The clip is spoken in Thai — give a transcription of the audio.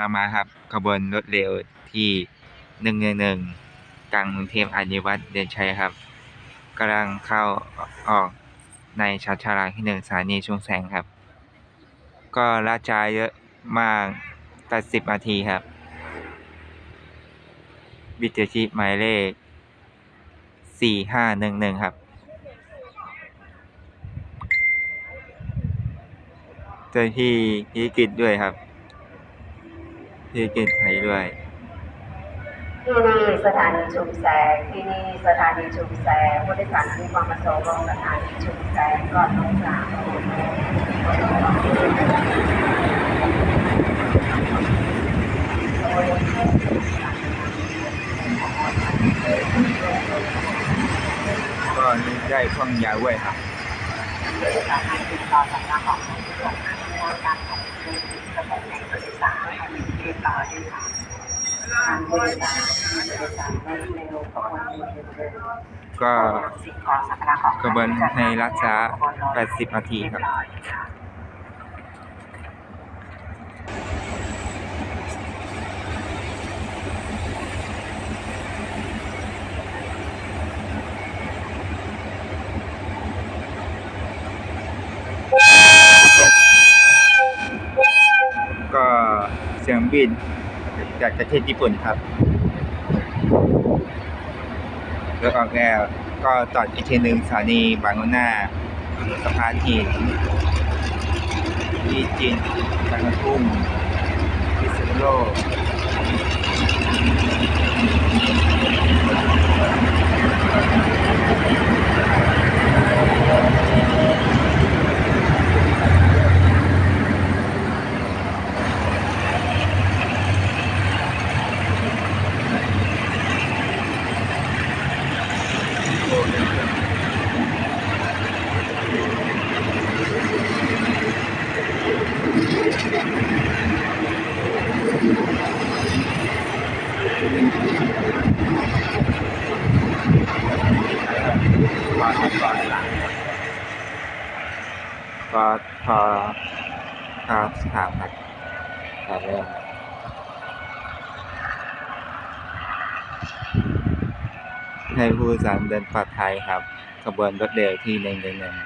เรามาครับขบวนรถเร็วที่หนึ่งหนึ่งหนึ่งกลางกรุงเทพอานิวัตรเดินชัยครับกำลังเข้าออกในชัดชาลาที่หนึ่งสถานีชุมแสงครับ ก็ล่าช้าเยอะมาก80นาทีครับบิตชิหมายเลข4511ครับเจ้าที่พิกิจด้วยครับ พิกิจไทยด้วย ที่นี่สถานีชุมแสงที่นี่สถานีชุมแสงผู้โดยสารที่มีความประสงค์ลงสถานีชุมแสงก่อนลงสามบินก็นึกได้ข้องยาวด้วยครับสามารติดต่อสำนักของผู้ประกอบการของผู้ประกอบรผู้โดยสาร ติดต่อได้ค่ะทางผู้โดยสารผู้โดยสารไม่เร็วก็ควรจะเดินก็สิ่งของสักการะของกระบวนให้รักษา80นาทีครับ ก็ เสียงบินจากประเทศญี่ปุ่นครับรถออกแล้วก็จอดอีกทีหนึ่งสถานีบางนาหน้าสะพานหินที่จีนบางกะทุ่มพิษณุโลก ก็พอครับถามครับถามเรื่องให้ผู้สารเดินปลอดภัยครับขบวนรถเร็วที่หนึ่งหนึ่ง